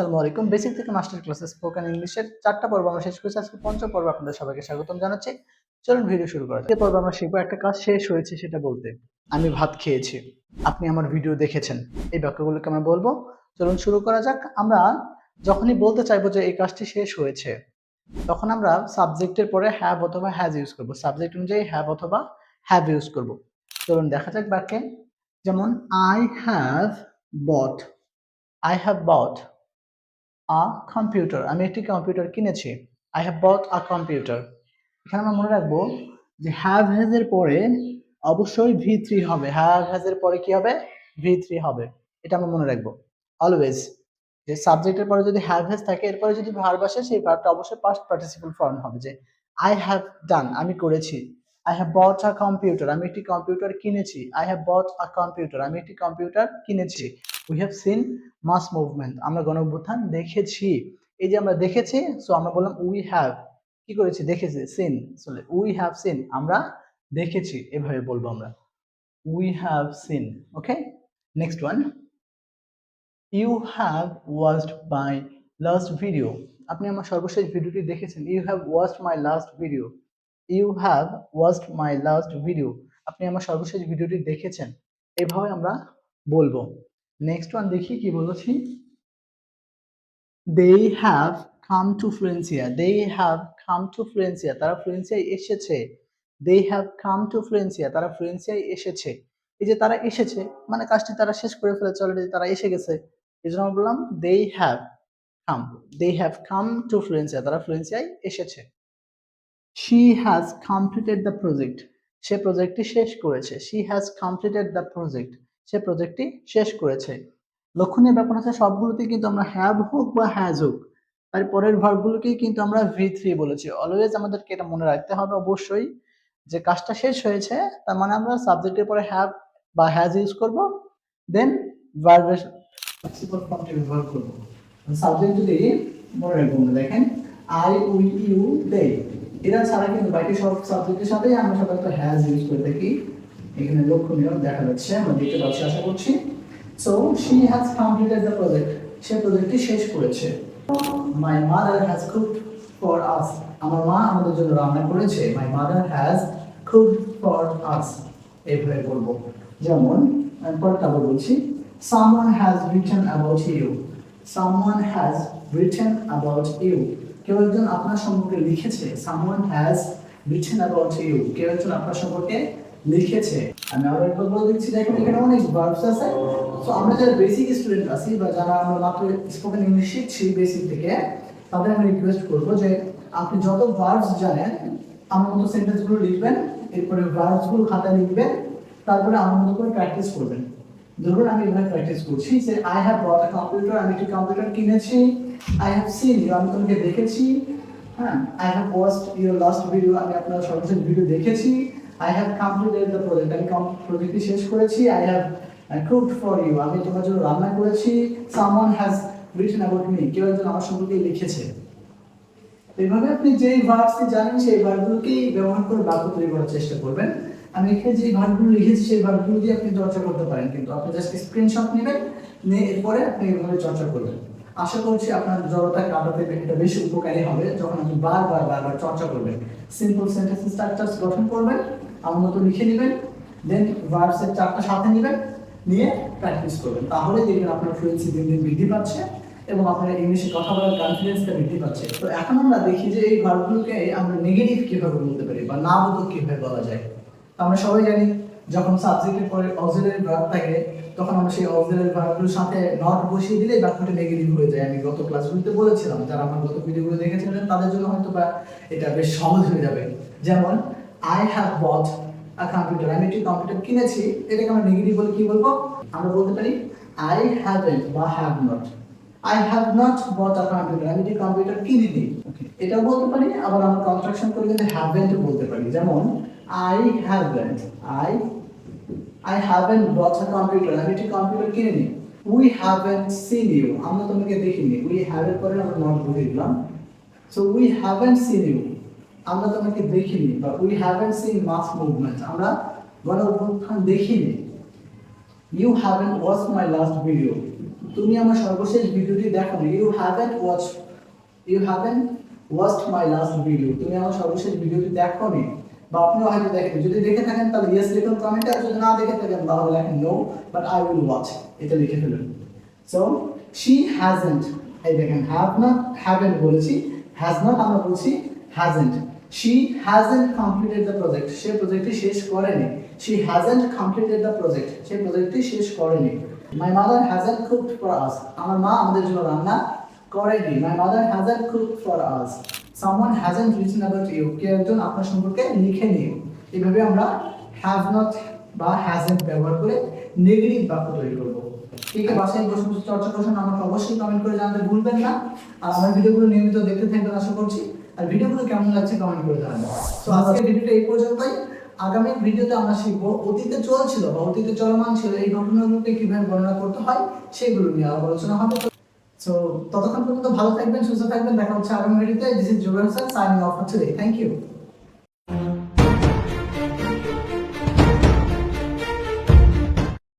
আসসালামু আলাইকুম। বেসিক থেকে মাস্টার ক্লাসে স্পোকেন ইংলিশের চারটা পর্ব আমরা শেষ করেছি। আজকে পঞ্চম পর্ব আপনাদের সবাইকে স্বাগতম জানাচ্ছি। চলুন ভিডিও শুরু করা যাক। পর্বে আমরা শিখব একটা কাজ শেষ হয়েছে সেটা বলতে। আমি ভাত খেয়েছি। আপনি আমার ভিডিও দেখেছেন। এই বাক্যগুলোকে আমরা বলব। চলুন শুরু করা যাক। আমরা যখনই বলতে চাইব যে এই কাজটি শেষ হয়েছে, তখন আমরা সাবজেক্টের পরে হ্যাভ অথবা হ্যাজ ইউজ করব। সাবজেক্ট অনুযায়ী হ্যাভ অথবা হ্যাভ ইউজ করব। চলুন দেখা যাক বাক্যে। যেমন I have bought I have bought a computer আমি একটি কম্পিউটার কিনেছি। I have bought a computer এখানে আমরা মনে রাখব যে হ্যাভ হ্যাজ এর পরে অবশ্যই ভি থ্রি হবে। হ্যাভ হ্যাজ এর পরে কি হবে? ভি থ্রি হবে। এটা আমরা মনে রাখব। অলওয়েজ যে সাবজেক্টের পরে যদি হ্যাভ হ্যাজ থাকে, এরপরে যদি ভার্ব আসে, সেই ভার্বটা অবশ্যই পাস্ট পার্টিসিপল ফর্ম হবে যে আই হ্যাভ ডান আমি করেছি। I have bought a computer আমি একটি কম্পিউটার কিনেছি। I have bought a computer আমি একটি কম্পিউটার কিনেছি। We have seen mass movement আমরা গণ অভ্যুত্থান দেখেছি। এই যে আমরা দেখেছি সো আমরা বললাম উই হ্যাভ কি করেছি? দেখেছি সিন আসলে উই হ্যাভ সিন আমরা দেখেছি, এভাবে বলব আমরা। We have seen okay next one you have watched my last video আপনি আমার সর্বশেষ ভিডিওটি দেখেছেন। You have watched my last video you have watched my last video আপনি আমার সর্বশেষ ভিডিওটি দেখেছেন। এভাবে আমরা বলব। নেক্সট ওয়ান দেখি কি বলেছি। They have come to Fluencia they have come to Fluencia তারা ফ্লুয়েন্সিয়ায় এসেছে। দে হ্যাভ কাম টু ফ্লুয়েন্সিয়া তারা ফ্লুয়েন্সিয়ায় এসেছে। এই যে তারা এসেছে মানে কাজটি তারা শেষ করে ফেলেছে অলরেডি তারা এসে গেছে। এই জন্য বললাম they have come they have come to Fluencia তারা ফ্লুয়েন্সিয়ায় এসেছে। She has completed the project সে প্রজেক্টটি শেষ করেছে। She has completed the project সে প্রজেক্টটি শেষ করেছে। লক্ষণীয় ব্যাপার হচ্ছে সবগুলোতেই কিন্তু আমরা হ্যাভ হোক বা হ্যাজ হোক, তার পরের ভার্বগুলোকেই কিন্তু আমরা ভি থ্রি বলেছি। অলওয়েজ আমাদেরকে এটা মনে রাখতে হবে অবশ্যই যে কাজটা শেষ হয়েছে, তার মানে আমরা সাবজেক্টের পরে হ্যাভ বা হ্যাজ ইউজ করব দেন ভার্বের প্রিন্সিপাল ফর্মটি ব্যবহার করব। সাবজেক্ট যদি মনে রাখব আমরা দেখেন আই উই ইউ দে এরা ছাড়া কিন্তু বাকি সব সাবজেক্টের সাথেই আমরা সাধারণত হ্যাজ ইউজ করে থাকি। এখানে লক্ষণীয় দেখা যাচ্ছে, আমরা দেখতে পাচ্ছি, আশা করছি। So she has completed the project সে প্রজেক্টটি শেষ করেছে। My mother has cooked for us আমার মা আমাদের জন্য রান্না করেছে। My mother has cooked for us এইভাবে বলব। যেমন পরেরটা বলছি। Someone has written about you. Someone has written about you. কেউ একজন আপনার সম্পর্কে লিখেছে। Someone has written about you কেউ একজন আপনার সম্পর্কে লিখেছে। আমি আবার একবার বলে দিচ্ছি এখানে অনেক ভার্বস আছে। তো আমরা যারা বেসিক স্টুডেন্ট আছি বা যারা আমরা মাত্র স্পোকেন ইংলিশ শিখছি বেসিক থেকে, তাদের আমি রিকোয়েস্ট করব যে আপনি যত ভার্বস জানেন, আমার মতো সেন্টেন্সগুলো লিখবেন, এরপরে ভার্বসগুলো খাতায় লিখবেন, তারপরে আমার মতো করে প্র্যাকটিস করবেন। ধরুন আমি এভাবে প্র্যাকটিস করছি যে আই হ্যাভ বট কম্পিউটার আমি একটি কম্পিউটার কিনেছি আই হ্যাভ সিন ইউ আমি তোমাকে দেখেছি হ্যাঁ I have watched your last video আমি আপনার সর্বশেষ ভিডিও দেখেছি I have completed the project আমি প্রজেক্টটি শেষ করেছি। I have cooked for you আমি তোমার জন্য রান্না করেছি। Someone has written about me কেউ একজন আমার সম্পর্কে লিখেছে। এইভাবে আপনি যেই ভার্বসটি জানেন, সেই ভার্বগুলোকেই ব্যবহার করে বাক্য তৈরি করার চেষ্টা করবেন। আমি এখানে যে ভার্বগুলো লিখেছি, সেই ভার্বগুলো দিয়ে আপনি চর্চা করতে পারেন। কিন্তু আপনি জাস্ট স্ক্রিনশট নেবেন, নিয়ে এরপরে আপনি চর্চা করবেন। আশা করছি আপনার জড়তা কাটাতে এটা বেশি উপকারী হবে যখন আপনি বারবার বারবার চর্চা করবেন। সিম্পল সেন্টেন্স স্ট্রাকচারস গঠন করবেন। আমার মতো লিখে নেবেন দেন ভার্বসের চারটা সাথে নেবেন, নিয়ে প্র্যাকটিস করবেন। তাহলে দেখবেন আপনার ফ্লুয়েন্সি দিন দিন বৃদ্ধি পাচ্ছে এবং আপনার ইংলিশে কথা বলার কনফিডেন্সটা বৃদ্ধি পাচ্ছে। তো এখন আমরা দেখি যে এই ভার্বগুলোকে আমরা নেগেটিভ কীভাবে বলতে পারি বা না বোধক কীভাবে বলা যায়। আমরা সবাই জানি, যখন সাবজেক্টের পরে অক্সিলারি ভার্ব থাকে, তখন আমরা সেই অক্সিলারি ভার্বগুলোর সাথে নট বসিয়ে দিলে বাক্যটা নেগেটিভ হয়ে যায়। আমি গত ক্লাসগুলোতে বলেছিলাম, যারা আমার গত ভিডিওগুলো দেখেছিলেন তাদের জন্য হয়তো বা এটা বেশ সহজ হয়ে যাবে। যেমন I have bought a computer আমি একটি কম্পিউটার কিনেছি। এটাকে আমরা নেগেটিভ বলে কি বলব? আমরা বলতে পারি আই হ্যাভেন্ট বা have not I have not bought a computer আমি একটি কম্পিউটার কিনিনি। এটাও বলতে পারি আবার আমরা কনস্ট্রাকশন করে কিন্তু হ্যাভেন্ট বলতে পারি। যেমন I haven't I I haven't bought a computer আমি একটি কম্পিউটার কিনিনি। উই হ্যাভেন্ট সিন ইউ আমরা তোমাকে দেখিনি। উই হ্যাভ এর পরে আমরা নট বলে দিলাম। So we haven't seen you আমরা তোমাকে দেখিনি, বা we haven't seen mass movement আমরা গণ অভ্যুত্থান দেখিনি। You haven't watch my last video তুমি আমার সর্বশেষ ভিডিওটি দেখো you haven't watch you haven't watched my last video তুমি আমার সর্বশেষ ভিডিওটি দেখো নি বা আপনিও হয়তো দেখেন যদি দেখে থাকেন, তাহলে ইয়েস লিখুন কমেন্টে আর যদি না দেখে থাকেন, তাহলে লেখেন no but I will watch এটা লিখে ফেলুন। সো শি হ্যাজেন্ট এই দেখেন হ্যাভ নট হ্যাভেন্ট বলেছি হ্যাজ নট আমরা বলছি hasn't she hasn't completed the project সে প্রজেক্টটি শেষ করেনি. She hasn't completed the project সে প্রজেক্টটি শেষ করেনি. My mother hasn't cooked for us আমার মা আমাদের জন্য রান্না করেনি. My mother hasn't cooked for us someone hasn't written about you কে একজন আপনার সম্পর্কে লিখে নিও এইভাবে আমরা হ্যাভ নট বা হ্যাজেন্ট ব্যবহার করে নেগেটিভ বাক্য তৈরি করব। ঠিক আছে বাসায় বসে বসে চর্চা করছেন, আমাকে অবশ্যই কমেন্ট করে জানাতে ভুলবেন না। আর আমার ভিডিওগুলো নিয়মিত দেখতে থাকবেন, আশা কেমন লাগছে কমেন্ট করে জানাবেন। তো আজকে ভিডিওটা এই পর্যন্তই। আগামী ভিডিওতে আমরা শিখব অতীতে চলছিল বা অতীতে চলমান ছিল এই ঘটনাগুলোকে কীভাবে বর্ণনা করতে হয়, সেগুলো নিয়ে আলোচনা হবে। তো ততক্ষণ পর্যন্ত ভালো থাকবেন, সুস্থ থাকবেন। দেখা হচ্ছে আগামী ভিডিওতে this is Zuben sir signing off for today thank you